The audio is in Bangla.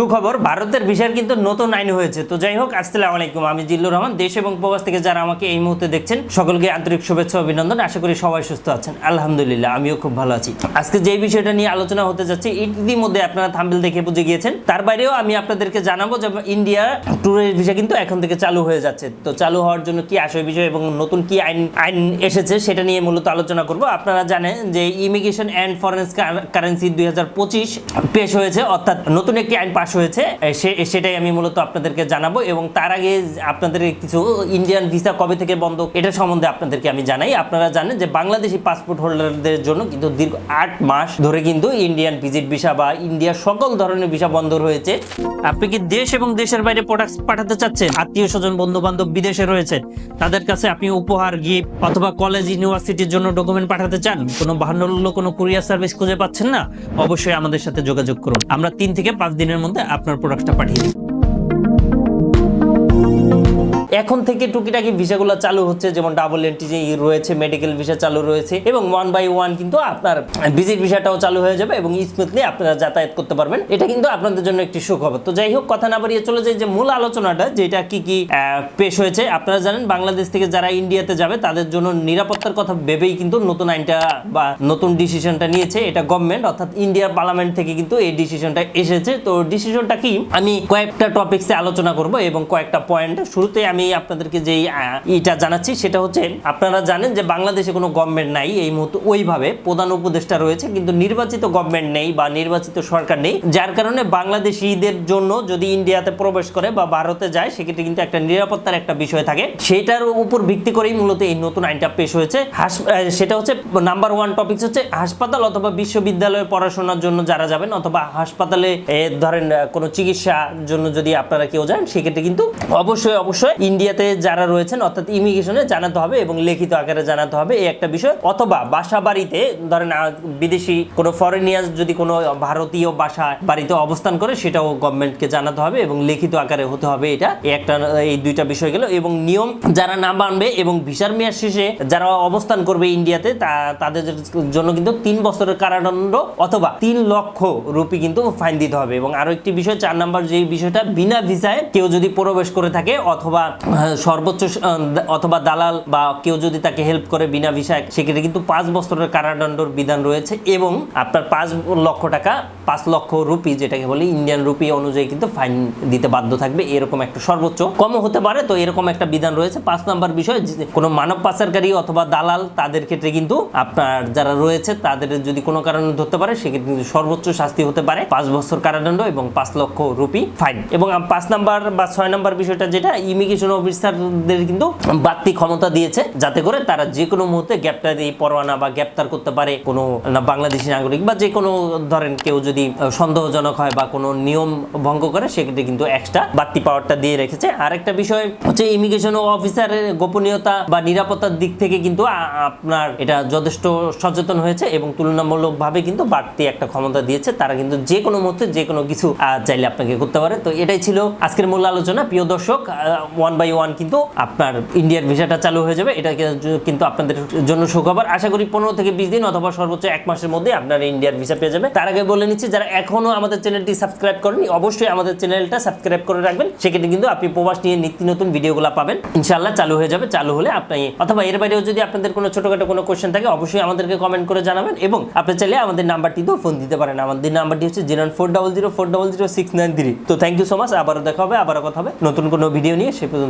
সুখবর, ভারতের ভিসার কিন্তু নতুন আইন হয়েছে। তো যাই হোক, আসসালামু আলাইকুম। আমি জিল্লুর রহমান। দেশ এবং প্রবাস থেকে যারা আমাকে এই মুহূর্তে দেখছেন, সকলকে আন্তরিক শুভেচ্ছা, অভিনন্দন। আশা করি সবাই সুস্থ আছেন। আলহামদুলিল্লাহ, আমিও খুব ভালো আছি। আজকে যে বিষয়টা নিয়ে আলোচনা হতে যাচ্ছে, ইতিমধ্যে আপনারা থাম্বেল দেখে বুঝে গিয়েছেন। তার বাইরেও আমি আপনাদেরকে জানাব যে ইন্ডিয়া ট্যুরের ভিসা কিন্তু এখন থেকে চালু হয়ে যাচ্ছে। তো চালু হওয়ার জন্য কি আসে বিষয় এবং নতুন কি আইন আইন এসেছে সেটা নিয়ে মূলত আলোচনা করব। আপনারা জানেন যে ইমিগ্রেশন অ্যান্ড ফরেন কারেন্সি দুই হাজার পঁচিশ পেশ হয়েছে, অর্থাৎ নতুন একটি আইন পাশ হয়েছে সেটাই আমি মূলত আপনাদেরকে জানাব এবং তার আগে আপনাদের কিছু ইন্ডিয়ান ভিসা কবে থেকে বন্ধ, এটা সম্বন্ধে আপনাদেরকে আমি জানাই। আপনারা জানেন যে বাংলাদেশি পাসপোর্ট হোল্ডারদের জন্য কিন্তু দীর্ঘ আট মাস ধরে কিন্তু ইন্ডিয়ান ভিজিট ভিসা বা ইন্ডিয়ার সকল ধরনের ভিসা বন্ধ রয়েছে। আপনি কি দেশ এবং দেশের বাইরে প্রোডাক্ট পাঠাতে চাচ্ছেন? আত্মীয় স্বজন বন্ধু বান্ধব বিদেশে রয়েছে তাদের কাছে আপনি উপহার গিফট অথবা কলেজ ইউনিভার্সিটির জন্য ডকুমেন্ট পাঠাতে চান? কোনো বাহান্ন কোনো কুরিয়ার সার্ভিস খুঁজে পাচ্ছেন না? অবশ্যই আমাদের সাথে যোগাযোগ করুন। আমরা তিন থেকে পাঁচ দিনের মধ্যে আপনার প্রোডাক্টটা পাঠিয়ে দিই এখন থেকে টুকিটাকি ভিসাগুলো চালু হচ্ছে, যেমন ডাবল এন্ট্রি রয়েছে মেডিকেল ভিসা চালু রয়েছে, এবং ওয়ান বাই ওয়ান কিন্তু আপনার ভিজিট ভিসাটাও চালু হয়ে যাবে এবং স্মুথলি আপনারা যাতায়াত করতে পারবেন। এটা কিন্তু আপনাদের জন্য একটি সুখবর। তো যাই হোক, কথা না বাড়িয়ে চলে যায় যে মূল আলোচনাটা, যেটা কি কি পেশ হয়েছে। আপনারা জানেন, বাংলাদেশ থেকে যারা ইন্ডিয়াতে যাবে, তাদের জন্য নিরাপত্তার কথা ভেবেই কিন্তু নতুন আইনটা বা নতুন ডিসিশনটা নিয়েছে এটা গভর্নমেন্ট অর্থাৎ ইন্ডিয়ার পার্লামেন্ট থেকে কিন্তু এই ডিসিশনটা এসেছে। তো ডিসিশনটা কি? আমি কয়েকটা টপিক্সে আলোচনা করব এবং কয়েকটা পয়েন্ট শুরুতে আমি আপনাদেরকে যে ইটা জানাচ্ছি সেটা হচ্ছে, আপনারা জানেন যে বাংলাদেশে কোনো গভর্নমেন্ট নাই, এই মুহূর্তে ওইভাবে প্রধান উপদেষ্টা রয়েছে, কিন্তু নির্বাচিত গভর্নমেন্ট নেই বা নির্বাচিত সরকার নেই, যার কারণে বাংলাদেশিদের জন্য যদি ইন্ডিয়াতে প্রবেশ করে বা ভারতে যায়, সেক্ষেত্রে কিন্তু একটা নিরাপত্তার একটা বিষয় থাকে। সেটার উপর ভিত্তি করেই মূলত এই নতুন আইনটা পেশ হয়েছে। সেটা হচ্ছে নাম্বার ওয়ান টপিক হচ্ছে হাসপাতাল অথবা বিশ্ববিদ্যালয়ে পড়াশোনার জন্য যারা যাবেন, অথবা হাসপাতালে ধরেন কোনো চিকিৎসার জন্য যদি আপনারা কেউ যান, সেক্ষেত্রে কিন্তু অবশ্যই অবশ্যই ইন্ডিয়াতে যারা রয়েছেন, অর্থাৎ ইমিগ্রেশনে জানাতে হবে এবং লিখিত আকারে জানাতে হবে এই একটা বিষয়। অথবা বাসা বাড়িতে ধরেন বিদেশি কোনো ফরেনিয়ার যদি কোনো ভারতীয় বাসা বাড়িতে অবস্থান করে, সেটাও গভর্নমেন্টকে জানাতে হবে এবং লিখিত আকারে হতে হবে এটা। একটা, এই দুইটা বিষয় গেল এবং নিয়ম, যারা না মানবে এবং ভিসার মেয়াদ শেষে যারা অবস্থান করবে ইন্ডিয়াতে তাদের জন্য কিন্তু তিন বছরের কারাদণ্ড অথবা তিন লক্ষ রুপি কিন্তু ফাইন দিতে হবে। এবং আরও একটি বিষয়, চার নাম্বার যে বিষয়টা, বিনা ভিসায় কেউ যদি প্রবেশ করে থাকে অথবা সর্বোচ্চ স- আহ, দা- অথবা দালাল বা কেউ যদি তাকে হেল্প করে বিনা ভিসায় সেক্ষেত্রে কিন্তু পাঁচ বছরের কারাদণ্ডর বিধান রয়েছে এবং আপনার পাঁচ লক্ষ টাকা পাঁচ লক্ষ রুপি যেটাকে বলি ইন্ডিয়ান রুপি অনুযায়ী কিন্তু ফাইন দিতে বাধ্য থাকবে। এরকম একটা সর্বোচ্চ। কমও হতে পারে তো এরকম একটা বিধান রয়েছে। পাঁচ নাম্বার বিষয় কোনো মানব পাচারকারী অথবা দালাল তাদের ক্ষেত্রে কিন্তু আপনার যারা রয়েছে তাদের যদি কোনো কারণে ধরতে পারে সেক্ষেত্রে কিন্তু সর্বোচ্চ শাস্তি হতে পারে। পাঁচ বছর কারাদণ্ড এবং পাঁচ লক্ষ রুপি ফাইন এবং পাঁচ নাম্বার বা ছয় নাম্বার বিষয়টা যেটা ইমিগ্রেশন অফিসারদের কিন্তু বাড়তি ক্ষমতা দিয়েছে, যাতে করে তারা যে কোনো মুহূর্তে গ্রেপ্তার পরোয়ানা বা গ্রেপ্তার করতে পারে কোনো বাংলাদেশি নাগরিক বা যে কোনো ধরেন কেউ যদি সন্দেহজনক হয় বা কোনো নিয়ম ভঙ্গ করে, সেক্ষেত্রে কিন্তু এক্সট্রা বাড়তি পাওয়ারটা দিয়ে রেখেছে। আর একটা বিষয় হচ্ছে ইমিগ্রেশন অফিসারের গোপনীয়তা বা নিরাপত্তার দিক থেকে কিন্তু আপনার এটা যথেষ্ট সচেতন হয়েছে এবং তুলনামূলকভাবে কিন্তু বাড়তি একটা ক্ষমতা দিয়েছে। তারা কিন্তু যে কোনো মুহূর্তে যে কোনো কিছু চাইলে আপনাকে করতে পারে। তো এটাই ছিল আজকের মূল আলোচনা। প্রিয় দর্শক ওয়ান বাই ওয়ান কিন্তু আপনার ইন্ডিয়ার ভিসাটা চালু হয়ে যাবে। এটা কিন্তু- আপনাদের জন্য সুখবর। আশা করি পনেরো থেকে বিশ দিন অথবা সর্বোচ্চ এক মাসের মধ্যে আপনার ইন্ডিয়ার ভিসা পেয়ে যাবে তার আগে বলে নিচ্ছি, যারা এখনও আমাদের চ্যানেলটি সাবস্ক্রাইব করেনি অবশ্যই আমাদের চ্যানেলটা সাবস্ক্রাইব করে রাখবেন। সেক্ষেত্রে কিন্তু আপনি প্রবাস নিয়ে নিত্য নতুন ভিডিওগুলো পাবেন। ইনশাল্লাহ চালু হয়ে যাবে। চালু হলে আপনি অথবা এর বাইরেও যদি আপনাদের কোনো ছোটখাটো কোনো কোয়েশ্চেন থাকে, অবশ্যই আমাদেরকে কমেন্ট করে জানাবেন এবং আপনি চাইলে আমাদের নাম্বারটিতেও ফোন দিতে পারেন। আমাদের নাম্বারটি হচ্ছে zero four double zero four double zero six nine three তো থ্যাংক ইউ সো মাচ আবারও দেখা হবে, আবারও কথা হবে। নতুন কোনো ভিডিও নিয়ে সে পর্যন্ত